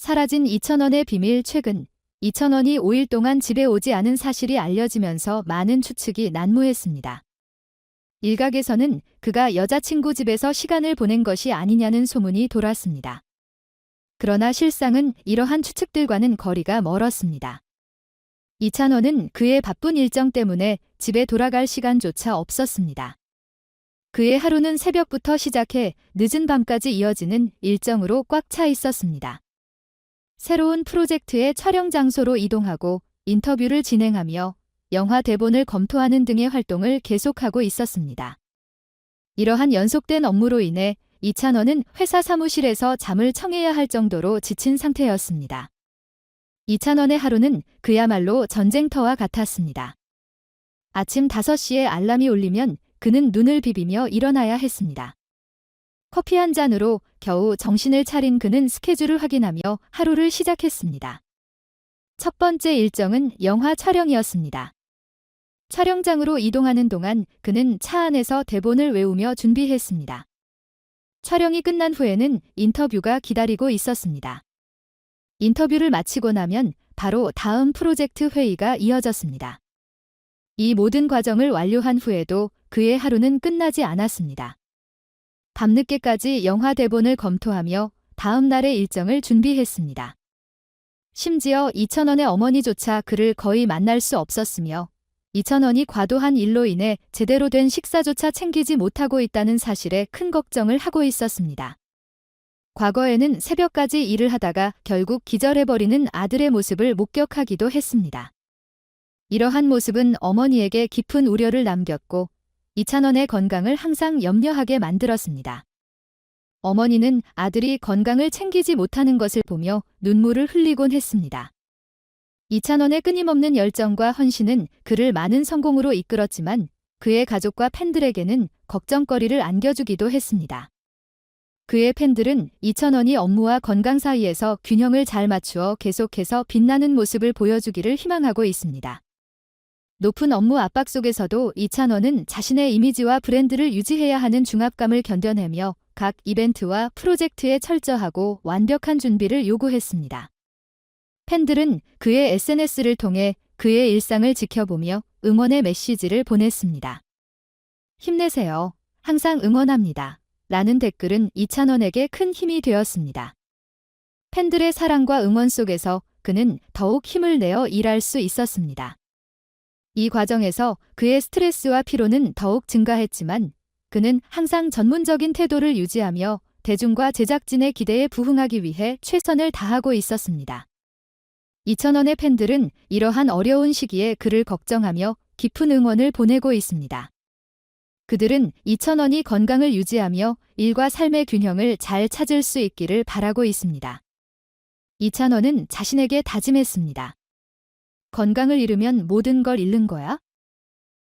사라진 2천원의 비밀 최근 2천원이 5일 동안 집에 오지 않은 사실이 알려지면서 많은 추측이 난무했습니다. 일각에서는 그가 여자친구 집에서 시간을 보낸 것이 아니냐는 소문이 돌았습니다. 그러나 실상은 이러한 추측들과는 거리가 멀었습니다. 이찬원은 그의 바쁜 일정 때문에 집에 돌아갈 시간조차 없었습니다. 그의 하루는 새벽부터 시작해 늦은 밤까지 이어지는 일정으로 꽉 차 있었습니다. 새로운 프로젝트의 촬영 장소로 이동하고 인터뷰를 진행하며 영화 대본을 검토하는 등의 활동을 계속하고 있었습니다. 이러한 연속된 업무로 인해 이찬원은 회사 사무실에서 잠을 청해야 할 정도로 지친 상태였습니다. 이찬원의 하루는 그야말로 전쟁터와 같았습니다. 아침 5시에 알람이 울리면 그는 눈을 비비며 일어나야 했습니다. 커피 한 잔으로 겨우 정신을 차린 그는 스케줄을 확인하며 하루를 시작했습니다. 첫 번째 일정은 영화 촬영이었습니다. 촬영장으로 이동하는 동안 그는 차 안에서 대본을 외우며 준비했습니다. 촬영이 끝난 후에는 인터뷰가 기다리고 있었습니다. 인터뷰를 마치고 나면 바로 다음 프로젝트 회의가 이어졌습니다. 이 모든 과정을 완료한 후에도 그의 하루는 끝나지 않았습니다. 밤늦게까지 영화 대본을 검토하며 다음 날의 일정을 준비했습니다. 심지어 이천원의 어머니조차 그를 거의 만날 수 없었으며 이천원이 과도한 일로 인해 제대로 된 식사조차 챙기지 못하고 있다는 사실에 큰 걱정을 하고 있었습니다. 과거에는 새벽까지 일을 하다가 결국 기절해버리는 아들의 모습을 목격하기도 했습니다. 이러한 모습은 어머니에게 깊은 우려를 남겼고 이찬원의 건강을 항상 염려하게 만들었습니다. 어머니는 아들이 건강을 챙기지 못하는 것을 보며 눈물을 흘리곤 했습니다. 이찬원의 끊임없는 열정과 헌신은 그를 많은 성공으로 이끌었지만 그의 가족과 팬들에게는 걱정거리를 안겨주기도 했습니다. 그의 팬들은 이천원이 업무와 건강 사이에서 균형을 잘 맞추어 계속해서 빛나는 모습을 보여주기를 희망하고 있습니다. 높은 업무 압박 속에서도 이찬원은 자신의 이미지와 브랜드를 유지해야 하는 중압감을 견뎌내며 각 이벤트와 프로젝트에 철저하고 완벽한 준비를 요구했습니다. 팬들은 그의 SNS를 통해 그의 일상을 지켜보며 응원의 메시지를 보냈습니다. 힘내세요. 항상 응원합니다. 라는 댓글은 이찬원에게 큰 힘이 되었습니다. 팬들의 사랑과 응원 속에서 그는 더욱 힘을 내어 일할 수 있었습니다. 이 과정에서 그의 스트레스와 피로는 더욱 증가했지만 그는 항상 전문적인 태도를 유지하며 대중과 제작진의 기대에 부응하기 위해 최선을 다하고 있었습니다. 이천원의 팬들은 이러한 어려운 시기에 그를 걱정하며 깊은 응원을 보내고 있습니다. 그들은 이천원이 건강을 유지하며 일과 삶의 균형을 잘 찾을 수 있기를 바라고 있습니다. 이찬원은 자신에게 다짐했습니다. 건강을 잃으면 모든 걸 잃는 거야?